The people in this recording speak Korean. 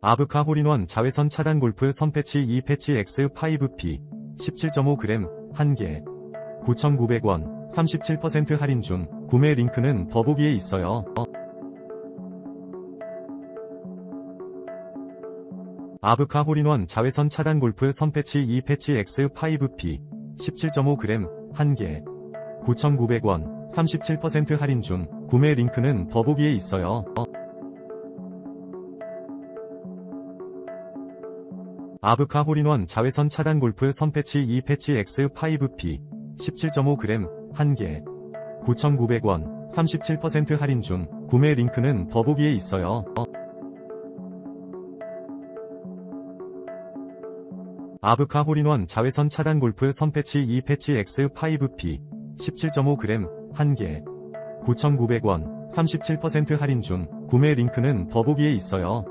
아브카 홀인원 자외선 차단 골프 선패치 2패치 X5P 17.5g 1개 9,900원 37% 할인 중 구매 링크는 더보기에 있어요. 아브카 홀인원 자외선 차단 골프 선패치 2패치 X5P 17.5g 1개 9,900원 37% 할인 중 구매 링크는 더보기에 있어요. 아브카 홀인원 자외선 차단 골프 선패치 2패치 X5P 17.5g 1개 9,900원 37% 할인 중 구매 링크는 더보기에 있어요. 아브카 홀인원 자외선 차단 골프 선패치 2패치 X5P 17.5g 1개 9,900원 37% 할인 중 구매 링크는 더보기에 있어요.